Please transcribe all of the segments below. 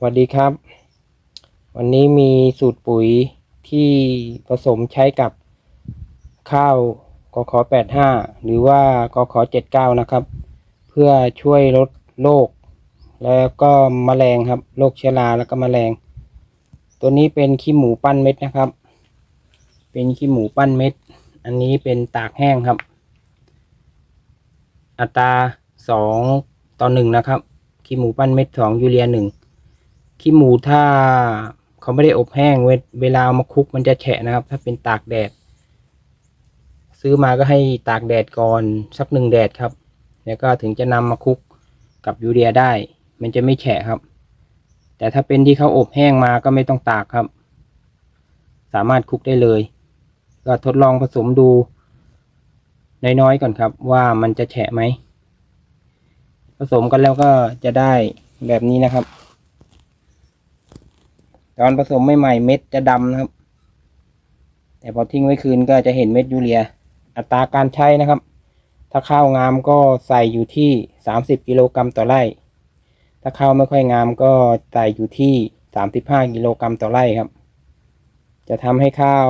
สวัสดีครับ วันนี้มีสูตรปุ๋ยที่ผสมใช้กับข้าวกข85 หรือว่ากข79 นะครับ เพื่อช่วยลดโรคแล้วก็มแมลงครับโรคเชื้อราแล้วก็มแมลง ตัวนี้เป็นขี้หมูปั้นเม็ดนะครับ เป็นขี้หมูปั้นเม็ด อันนี้เป็นตากแห้งครับ อัตราสองต่อหนึ่งนะครับขี้หมูปั้นเม็ดสองยูเรียหนึ่ง ขี้หมูถ้าเขาไม่ได้อบแห้ง เวเวลาเอามาคลุกมันจะแฉะนะครับ ถ้าเป็นตากแดด ซื้อมาก็ให้ตากแดดก่อนสักหนึ่งแดดครับ แล้วก็ถึงจะนำมาคลุกกับยูเรียได้ มันจะไม่แฉะครับ แต่ถ้าเป็นที่เขาอบแห้งมาก็ไม่ต้องตากครับ สามารถคลุกได้เลย ก็ทดลองผสมดูน้อยๆก่อนครับ ว่ามันจะแฉะไหมผสมกันแล้วก็จะได้แบบนี้นะครับ ตอนผสมใหม่ๆเม็ดจะดำนะครับ แต่พอทิ้งไว้คืนก็จะเห็นเม็ดยูเรีย อัตราการใช้นะครับ ถ้าข้าวงามก็ใส่อยู่ที่สามสิบกิโลกรัมต่อไร่ ถ้าข้าวไม่ค่อยงามก็ใส่อยู่ที่สามสิบห้ากิโลกรัมต่อไร่ครับ จะทำให้ข้าว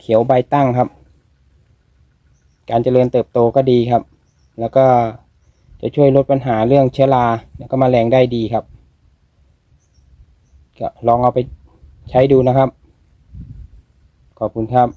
เขียวใบตั้งครับ การเจริญเติบโตก็ดีครับ แล้วก็จะช่วยลดปัญหาเรื่องเชื้อราแล้วก็มแมลงได้ดีครับ ก็ลองเอาไปใช้ดูนะครับ ขอบคุณครับ